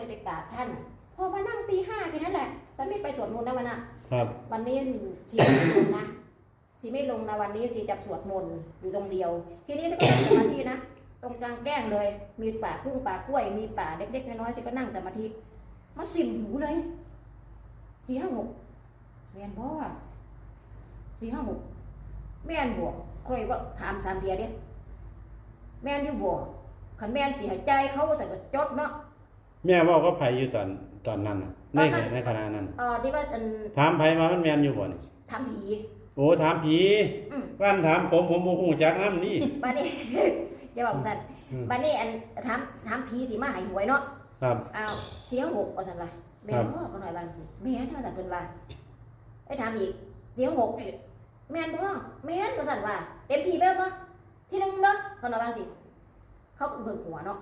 เลยไปกราบท่าน พอมานั่งตีห้าแค่นั้นแหละฉันไม่ไปสวดมนต์นะวันน่ะครับ วันนี้สีไม่ลงนะสีไม่ลงนะวันนี้สีจะสวดมนต์อยู่ตรงเดียว ทีนี้ฉันก็นั่งสมาธินะตรงกลางแก้งเลย มีป่าพุ่งป่ากล้วย มีป่าเล็กๆน้อยๆฉันก็นั่งสมาธิมาสิมหูเลยสี่ห้าหกแม่นบ่ว่าสี่ห้าหกแม่นบวกคอยว่าถามสามเดียเนี่ยแม่นอยู่บวกขันแม่นสีหายใจเขาแต่ก็จดเนาะ แม่เว้าก็ไผอยู่ตอนตอนนั้นน่ะในตอนนั้น ในขณะนั้น เออที่ว่าอันถามไผมามันแม่นอยู่บ่นี่ทำผี โอ้ถามผีอืมว่านถามผมผมบ่ฮู้จักนำนี่ บ้านนี้ อย่าบอกสันอืม บ้านนี้อันถามถามผีสิมาใหายหวยเนาะครับ อ้าวเสียหกว่าสันว่าแม่ครับนบ่ก็หน่อยบางสิแม่นว่าสันเพิ่นว่าไอ้ถามอีกเสียหกอีกแม่นบ่แม่นว่าสันว่าเต็มที่ไปแล้วเนาะที่หนึงเนาะก็หน่อยบางสิเขาเบิ่งหัวเนาะ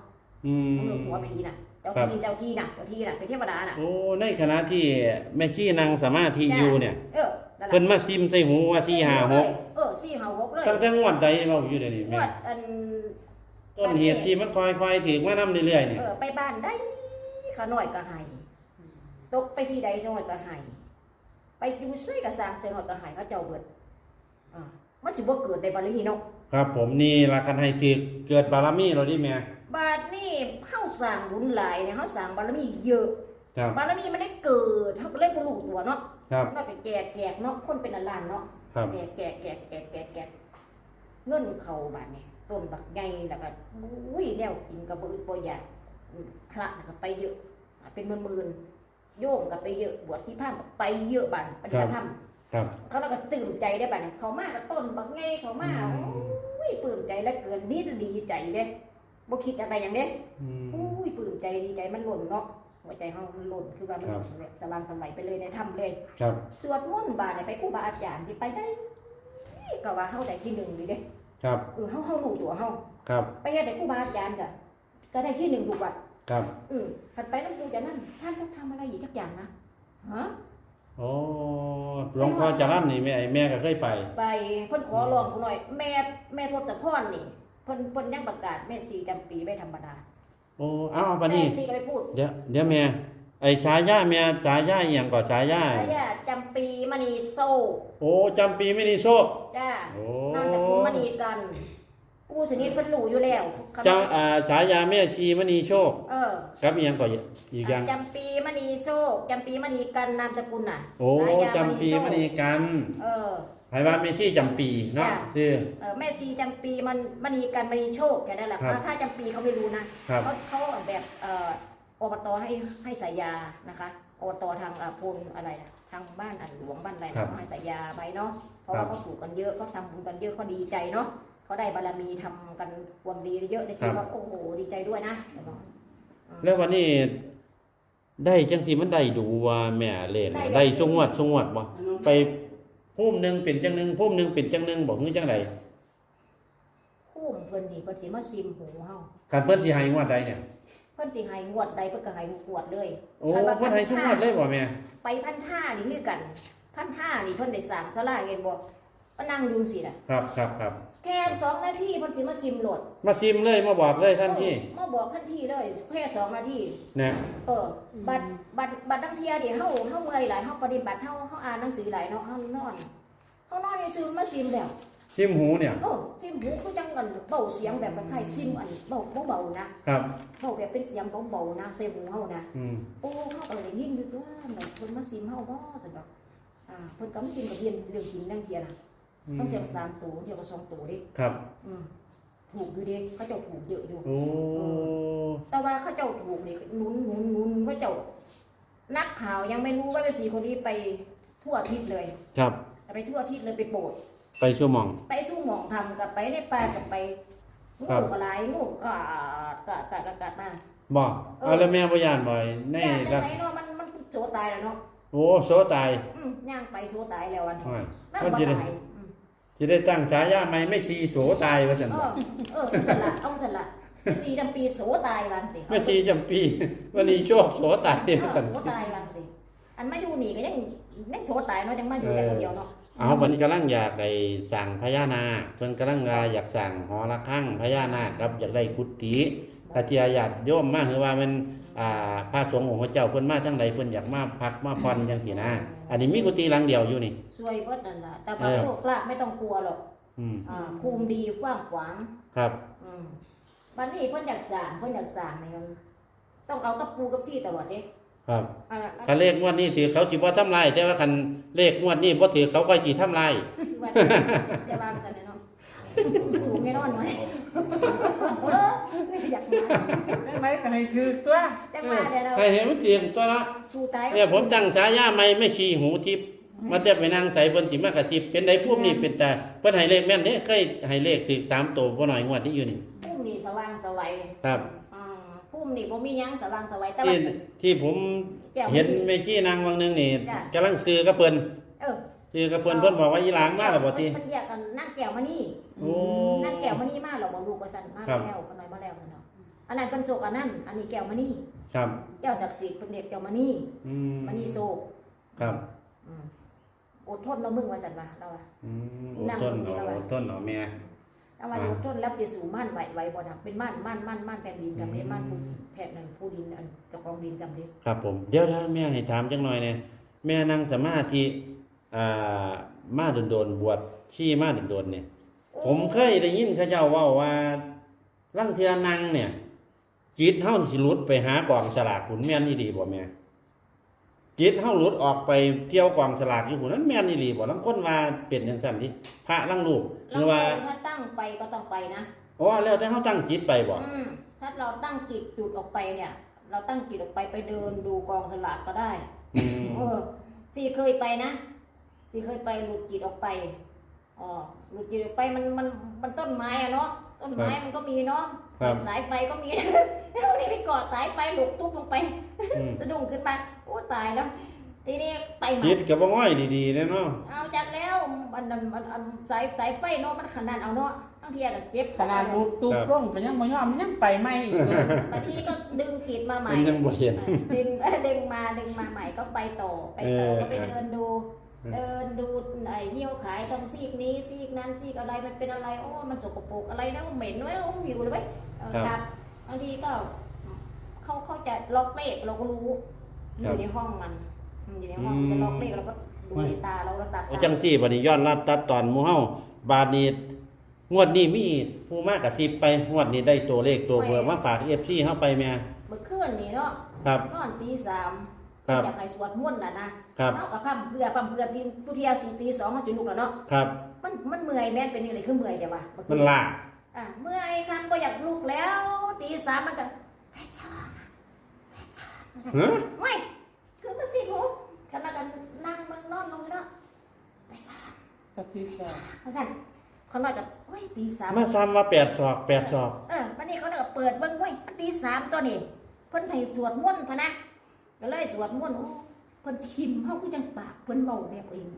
อืมเบิ่งหัวผีน่ะ เจ้าครับที่เจ้าที่น่ะเจ้าที่น่ะเป็นเทวดาน่ะโอ้ในขณะที่แม่ชีนั่งสมาธิอยู่เนี่ยเออนั่นล่ะเพิ่นมาซิมใส่หูว่า4 5 6เออสี่ห้าหกเลยตั้งแต่งวดใดเว้าอยู่เดี๋ยวนี้งแม่วดอันต้นเหตุที่มันค่อยๆถึงมานํเรื่อยๆเนี่ยเออไปบ้านได้ขาหน่อยก็ให้ตกไปที่ใดจังหวัดก็ให้ไปอยู่ซุยกับสร้างเสียหน่อยก็ให้เขาเจ้าเบิดอ่ามันสิบ่เกิดในบารมีเนาะครับผมนี่ล่ะคันให้ถึกเกิดบารมีเราดิแม่ บาดนี้เฮาสร้างบุญหลายเนี่ยเฮาสร้างบารมีเยอะ ครับ บารมีมันได้เกิดเฮาก็เลยบ่รู้ตัวเนาะครับเนาะก็แจกแจกเนาะคนเป็นล้านๆเนาะครับ แจกแจกแจกแจกแจกแจกเงินเข้าบาดนี้ต้นบักใหญ่แล้วก็อุ้ยแนวกินก็บ่อึดบ่อยากพระน่ะก็ไปเยอะเป็นหมื่นๆโยมก็ไปเยอะบวชที่พระก็ไปเยอะบัดปฏิบัติธรรม ครับ เขาแล้วก็ตื่นใจได้บัดนี้เขามาก็ต้นบักไงเขามาอืม โอ้ยปลื้มใจแล้วเกินนี่ดีใจเด้ บ่คิดอะไรอย่างเด้อืมโอ้ยปลื้มใจดีใจมันหล่นเนาะหัวใจเฮามันหล่นคือว่ามันครับ สว่างสมัยไปเลยในถ้ำเลย ครับ สวดมนต์บาดเนี่ยไปครูบาอาจารย์ที่ไปได้ก็ว่าเฮาได้ที่หนึ่งดีเด้ครับ เออเฮาเฮารู้ตัวเฮาครับ ไปเฮ็ดให้ครูบาอาจารย์ก็ก็ได้ที่หนึ่งทุกวัดครับ อือคันไปน้ำปูจะนั่นท่านต้องทำอะไรอีกสักอย่างนะฮะ โอ้หลวงพ่อจรัญนี่แม่แม่ก็เคยไป ไปเพิ่นขอร้องกูหน่อย แม่แม่ทศพรนี่เพิ่นเพิ่นยังประกาศแม่สีจำปีไม่ธรรมดาโอ้เอาบัดนี้แม่ชีก็ไปพูดเดี๋ยวเดี๋ยวแม่ไอ้ฉายาแม่ฉายาอีหยังก่อฉายาอายาจำปีมณีโซโอ้จำปีไม่ได้โชคจ้าโอ้นามจากคุณมณีกันกูสนิทเพิ่นรู้อยู่แล้วจำอ่าฉายาแม่ชีมณีโชคเออครับอีหยังก่ออีกอย่างจำปีมณีโซจำปีมณีกันนามสกุลน่ะโอ้ฉายาจำปีมณีกัน เออ ไผว่าแม่ชีจำปีเนาะจ้ะชื่อเออแม่ซีจำปีมันมณีกันมณีโชคแค่นั้นแหละครับถ้าถ้าจำปีเขาไม่รู้นะครับ เขาเขาแบบเอ่ออบตให้ให้สายยานะคะอบตทางอ่าพลอะไรนะทางบ้านอันหลวงบ้านอะไรครันะบให้สายยาไปเนาะเพราะครัว่าบเขาถูกกันเยอะเขาทำบุญกันเยอะเขาดีใจเนาะเขาได้บารมีทำกันความดีเยอะในชีวิตครับว่าโอ้โหดีใจด้วยนะ แล้ววันนี้ได้จังสีมันได้ดูว่าแม่เล่นได้ได้สงวดสงวดบ่ไป พุ่มหนึงเป็นจังหนึงพุ่มหนึงเป็นจังหนึงบ่ฮือจังไดคู่เพิ่นนี่เพิ่นสิมาซิมหูเฮาคันเพิ่นสิให้งวดใดเนี่ย เพิ่นสิให้งวดใดเพิ่นก็ให้งวดเลยโอ้เพิ่นให้ทุกงวดเลยบ่แม่ไปพันท่านี่คือกัน พันท่านี่เพิ่นได้สร้างศาลาเห็นบ่ก็นั่งอยู่สิน่ะครับครับครับ แค่สองนาทีเพิ่นสิมาซิมโหลดมาซิมเลยมาบอกเลยท่านที่เออมาบอกทันทีเลยแค่สองนาทีนะเออบัดบัดบัดทั้งเทียดิเฮาเฮาเมื่อยหลายเฮาปฏิบัติเฮาเฮาอ่านหนังสือหลายเนาะเฮานอนเฮานอนนี่ซื้อมาซิมแล้วซิมหูเนี่ยเออซิมหูคือจังกันเบาเสียงแบบคล้ายๆซิมอันเบาเบาๆนะครับเบาแบบเป็นเสียงเบาๆนะใส่หูเฮานะอืมโอ้เฮาก็เลยยินอยู่ว่าแบบเพิ่นมาซิมเฮาบ่ซั่นดอกอ่าเพิ่นก็มาซิมกับเรียนเรื่องกินเรื่องเทียน่ะอืม ต้องเสียงสามตัวเดียวก็สองตัวดิครับ อืมถูกอยู่ดิเขาเจ้าถูกเยอะอยู่ โอ้ แต่ว่าเขาเจ้าถูกนี่หนุนหนุนหนุนเขาเจ้านักข่าวยังไม่รู้ว่าฤาษีคนนี้ไปทั่วอาทิศเลยครับ ไปทั่วอาทิศเลยไปโปรดไปชั่วโมง ไปสู้หมองทำกับไปในป่ากับไปงูครับกระไรงูกาดกาดกาดกาดกาดมาบ่เอาแล้วแม่บ่ย่านบ่ในย่างจัรังกไรเนาะมันมันโจตายแล้วเนาะโอ้โซตาย อืมย่างไปโซตายแล้วอันนี้ว่านั่งเพิ่นบ่สิได้ตาย อืมสิได้ตั้งฉายาใหม่ไม่ชีโสตายว่าซั่นเอบ่อเออเอาสละเอาสละฤาษีจำปีโสตายวันสิแม่ชีจำปีวันนี้โชคโสตายเออว่าซั่นโสตายวันสิอันมาอยู่นี่ก็ยังยังโสตายเนาะจังมาอยู่แต่คนเดียวเนาะเอาวันนี้กำลังอยากได้สั่งพญานาคเพิ่นกำลังว่าอยากสั่งหอระฆังพญานาคครับอยากได้กุฏิถ้าเทียญาติโยมมาคือว่ามันอ่าพระสงฆ์ของพระเจ้าเพิ่นมาทั้งใดเพิ่นอยากมาพักมาผ่อนจังซี่นะ อันนี้มีกุฏิหลังเดียวอยู่นี่ ช่วยเบิดนั่นล่ะแต่เอบางอโชคลาภไม่ต้องกลัวหรอกอืมอ่าภูมิดีฟ้างขวางครับอืมบัดนี้เพิ่นอยากสร้างเพิ่นอยากสร้างนี่มันต้องเอากับปูกับซี่ตลอดเด้ครับอ่าคันเลขงวดนี้ถือเขาสิบ่ทำลายแต่ว่าคันเลขงวดนี้บ่ถือเขาก็สิทำลายคือว่าจะวางกันเนาะ ถูกแน่นอนเนาะอยากมาจังไดก็ให้ถือตัวแต่มาเดี๋ยวเราให้เห็นมันเถียงตัวละสู้ตายเนี่ยผมตั้งฉายาใหม่ไม่ขี้หูทิพย์มาแต่ไปนั่งใส่เพิ่นสิมากระซิบเป็นไดพวกนี้เป็นตาเพิ่นให้เลขแม่นเด้เคยให้เลขถึง3ตัวบ่น้อยงวดนี้อยู่นี่พุ่มนี่สว่างสวัยครับอ่าพุ่มนี่บ่มีหยังสว่างสวัยแต่ที่ว่าที่ผมแก้วเห็นแม่ขี้นางวังหนึงนี่จ้ะกำลังซื้อกับเพิ่นเออ ซื้อกับเพิ่นเพิ่นบอกว่าอีหลางมาแล้วบ่ติมันเรียกกันนั่งแก้วมานี่โอ้นั่งแก้วมานี่มาเราบ่ลูกว่าซั่นมาครับ แล้วคนน้อยมาแล้วเนาะอันนั้นเพิ่นโศกอันนั้นอันนี้แก้วมานี่ครับ แก้วศักดิ์สิทธิ์เพิ่นเรียกแก้วมานี่อืมมานี่โศกครับอืมอดทนเนาะมึงว่าซั่นว่าเราว่าอืมอดนั่งต้นตรงนี้เอาแล้วอดต้นเอาแม่ถ้าว่าอดทนแล้วจะสู่ม่านไหวไหวบ่น่ะเป็นม่านม่านม่านม่านแผ่นดินกับเป็นม่านผู้แผ่นนั้นผู้ดินอันเจ้าของดินจำได้ครับผมเดี๋ยวถ้าแม่ให้ถามจังหน่อยเนี่ยแม่นั่งสมาธิ อ่ามาโดนๆบวชชี้มาโดนๆเนี่ย ผมเคยได้ยินเขาเจ้าเว่าว่าลังเทือนั่งเนี่ย จิตเฮาสิหลุดไปหากองสลากหุ่นแม่นอีดีบ่แม่จิตเฮาหลุดออกไปเที่ยวกองสลากอยู่หุ่นนั้นแม่นอีหลีบ่ลังคนว่าเป็นจังซั่นนี่พระลังลูกหแล้รือวว่าถ้าตั้งไปก็ต้องไปนะอ๋อแล้วแต่เฮาตั้งจิตไปบ่อืมถ้าเราตั้งจิตจุดออกไปเนี่ย เราตั้งจิตออกไปไปเดินดูกองสลากก็ได้อืมเออสี่เคยไปนะ สี่เคยไปหลุดจิตออกไปอ๋อหลุดจิตออกไปมันมันมันต้นไม้อะเนาะต้นไม้มันก็มีเนาะครับสายไฟก็มีแล้วนี่ไปกอดสายไฟหลุดตุ๊บลงไปอืมสะดุ้งขึ้นมาโอ้ตายแล้วทีนี้ไปใหม่จิตก็บ่ง่อยดีๆเด้เนาะเอาจากแล้วมันมันมันมันสายสายไฟเนาะมันขนาดเอาเนาะทั้งเทียก็เจ็บขนาดรูดตูบลงก็ยังบ่ยอมมันยังไปไม่อีกเลยบางทีก็ดึงจิตมาใหม่มันยังบ่เห็นดึงดึงมาดึงมาใหม่ก็ไปต่อไปต่อเออก็ไปเดินดู เออเดินดูไอ้เที่ยวขายตรงซีกนี้ซีกนั้นซีกอะไรมันเป็นอะไรโอ้มันสกปรกอะไรนะเหม็นไว้โอ้หิวเลยไว้ยเออครับบางทีก็เขาเขาจะล็อกเลขเราก็รู้อยู่ในห้องมันอยู่ในห้องจะล็อกเลขเราก็ดูในตาเราเราตัดโอ้จังซี่บัดนี้ย้อนลัดตัดตอนหมู่เฮาบาดนี้งวดนี้มีผู้มากระซิบไปงวดนี้ได้ตัวเลขตัวเบอร์มาฝาก FC เฮาไปแม่เมื่อคืนนี่เนาะครับนอนตีสาม ครับอยากให้สวดมนต์น่ะนะครับเอากับพัมเพื่อพัมเพื่อทีผู้เที่ยวสี่ตีสองเขาจุลุกแล้วเนาะครับ มันมันเมื่อยแม่นเป็นยังไงคือเมื่อยเดี๋ยววะเอคืมันล่าอะเมื่อยครับก็อยากลุกแล้วตีสามมันก็แปดสองฮะไม่คือมาสิผมขณะกันนั่งมันนอนลงเนาะแปดสองกระทิบแล้วเขาสั่นเขาหน่อยกับเฮ้ยตีสาม มาซ้ำว่า8ศอก8ศอก เออวันนี้เขาเนี่ยเปิดเบิ้งเว้ยมันตีสามตัวนี่เพิ่นให้สวดมนต์พะนะ ก็เลยสวดมนต์โอ้เพิ่นชิมเฮาคือจังปากเพิ่นเบาแบบเอง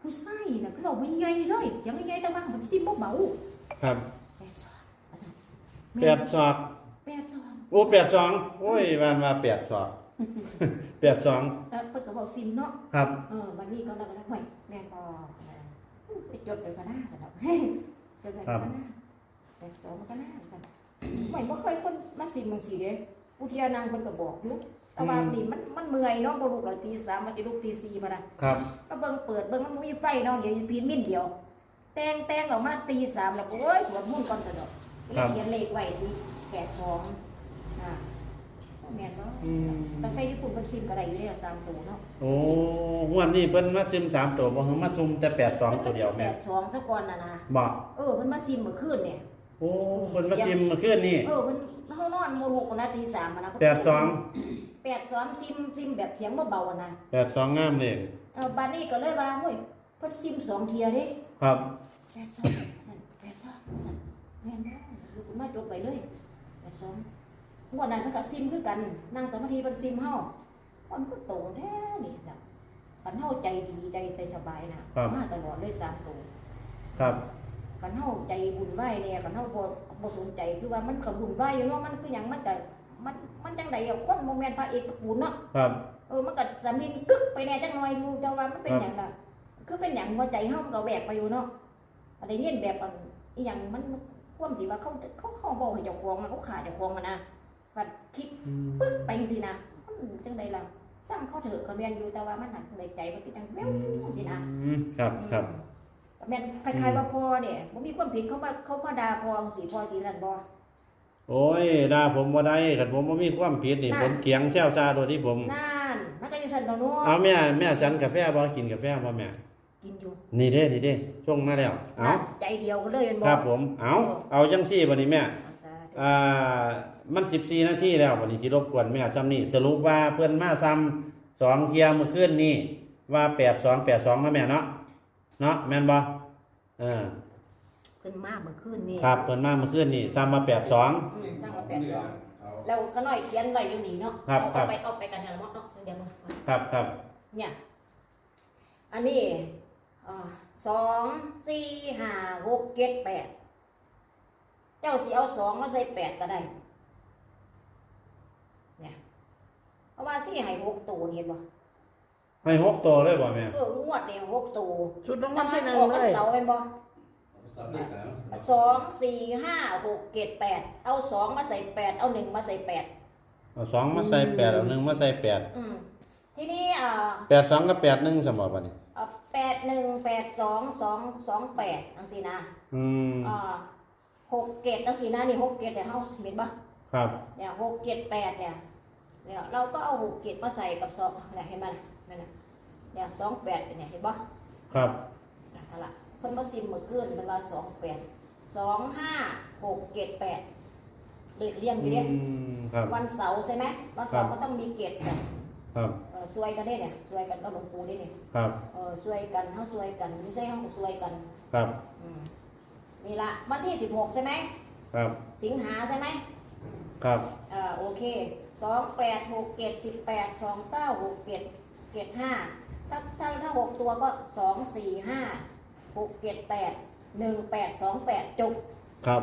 ผู้ใส่น่ะคือเราไม่ใหญ่เลยเสียงใหญ่แต่ว่ามันชิมบ่เบาครับแปดสองว่าซั่น8ศอกแปดสองโอ้8ศอกโอ้ยบ้านว่า8ศอก8ศอกแล้วเพิ่นก็บอกซิมเนาะครับเออวันนี้ก็แล้วก็แล้วห่วยแม่นบ่ไปจดเลยก็น่าแต่ดอกจดเลยก็น่าแปดสองมันก็น่าแต่ห่วยบ่เคยคนมาซิมจังซี่เด้ ผู้เที่ยวนางเพิ่นก็บอกอยู่แต่ว่านี่มันมันเมื่อยเนาะบ่ลุกแล้วตี3มันจะลุกตี4มาน่ะครับ ก็เบิ่งเปิดเบิ่งมันบ่มีไฟเนาะเดี๋ยวมีพีนมิ้นเดียว แต่งแต่งออกมาตี3แล้วก็โอ้ยสวดมนต์ก่อนซะดอกเลยเขียนเลขไว้ที่82อ่าแม่นบ่อืมตั้งแต่ญี่ปุ่นเพิ่นซิมก็ได้อยู่แล้ว3ตัวเนาะ โอ้งวดนี้เพิ่นมาซิม3ตัวบ่ฮึมาซุมแต่8 2ตัวเดียวแม่แปดสองซะก่อนน่ะนะ บ่เออเพิ่นมาซิมเมื่อคืนเนี่ย โอ้เพิ่นมาซิมเมื่อคืนนี้เออเพิ่นเฮานอนโมลุกนะตีสามอะนะแปดสอง แปดสองซิมซิมแบบเสียงเบาๆอะนะ8 2งามเลยเออบัดนี้ก็เลยว่าเฮ้ยเพิ่นซิมสองเทียเด้ครับ แปดสองสั่นแปดสองสั่นแม่นบ่ลูกมาจดไปเลยแปดสองงวดนั้นเพิ่นก็ซิมคือกัน นั่งสมาธิเพิ่นซิมเฮามันก็โตแท้นี่นะกันเฮาใจดีใจใจสบายนะมาตลอดเลยสามตัวครับ กันเฮาใจบุญไหวเนี่ยกันเฮาบ่บ่สนใจคือว่ามันก็บุญไหวอยู่เนาะมันคือหยังมันก็มันมันจังไดอะคนบ่แม่นพระเอกตระกูลเนาะครับเออมันก็สามินกึกไปแน่จังหน่อยดูจังว่ามันเป็นหยังล่ะคือเป็นหยังหัวใจเฮามันก็แหวกไปอยู่เนาะอันนี้เรียนแบบอันอีหยังมันความที่ว่าเขาเขาเขาบอกให้เจ้าของอะเขาขาเจ้าของอะนะปัดคิดปึ๊กไปสินะอืมจังใดล่ะสร้างเขาเถอะก็แม่นอยู่แต่ว่ามันหักในใจมันก็จังแม่วสินะอืมครับครับอืม แม่นคล้ายๆว่าพ่อเนี่ยบ่มีความผิดเขามาเขามาด่าพ่อสิพ่อสินั่นบ่โอ้ยด่าผมบ่ได้คันผมบ่มีความผิดนี่น่ะผมเถียงแซวซาโดยที่ผมนั่นมันก็ยังสั่นต่อนู้เอาแม่แม่ฉันกาแฟบ่กินกาแฟบ่แม่กินอยู่นี่เด้นี่เด้ช่วงมาแล้วเอานั่นใจเดียวกันเลยเป็นบ่ครับผมเอาเอาจังซี่บัดนี้แม่อ่ามัน14นาทีแล้วบัดนี้สิรบกวนแม่ซ้ำนี่สรุปว่าเพิ่นมาซ้ำสองเที่ยเมื่อคืนนี้ว่า82 82นะแม่เนาะ เนาะแม่นบ่เออเพิ่นมาเมื่อคืนนี่ครับเพิ่นมาเมื่อคืนนี้ซ้ำมา82อืมสร้างมาแปดสองแล้วก็น้อยเขียนไว้อยู่นี่เนาะครับเอาครับไปเอาไปกันเนี่ยเนาะเดี๋ยวมาครับครับเนี่ย อันนี้อ่าสองสี่ห้าหกเจ็ดแปดเจ้าสิเอาสองมาใส่แปดก็ได้ เนี่ยเพราะว่าสี่ให้หกตัวนี่เห็นบ่ ให้หกตัวเลยบ่แม่เอองวดเนี่ยหกตัวชุดรางวัลที่หนึ่งออกเลวันย เสาร์เป็นบ่สองสี่ห้าหกเจ็ดแปดเอาสองมาใส่แปดเอาหนึ่งมาใส่แปดเอาสองมาใส่แปดเอาหนึ่งมาใส่แปดอืมทีนี้อ่าแปดสองกับแปดหนึ่งสมบัติบัดนี้เอาแปดหนึ่งแปดสองสองสองแปดจังสีนะอืมอ่าหกเกตจังสีนะนี่หกเกตเนี่ยเฮาเห็นปะครับ เนี่ยหกเกตแปดเนี่ยเนี่ยเราก็เอาหกเกตมาใส่กับสองเนี่ยเห็นไหม นั่นน่ะเนี่ยสองแปดเนี่ยเห็นปะครับนะเอาล่ะเพิ่นมาซิมเมื่อคืนเป็นว่าสองแปดสองห้าหกเกตแปดเลขเรียงอยู่เนี่ยอืมครับ วันเสาร์ใช่ไหมวันเสาร์ครับก็ต้องมีเกตกันครับ เออซวยกันได้เนี่ยซวยกันก็หลวงปู่ได้เนี่ยครับ เออซวยกันเฮาซวยกันไม่ใช่เฮาซวยกัน ครับ อืมนี่ละวันที่สิบหกใช่ไหม ครับ สิงหาใช่ไหมครับอ่าโอเคสองแปดหกเกตสิบแปดสองเก้าหกเกต เกตห้าถ้าถ้าถ้าหกตัวก็สองสี่ห้าหกเกตแปดหนึ่งแปดสองแปดจบ ครับ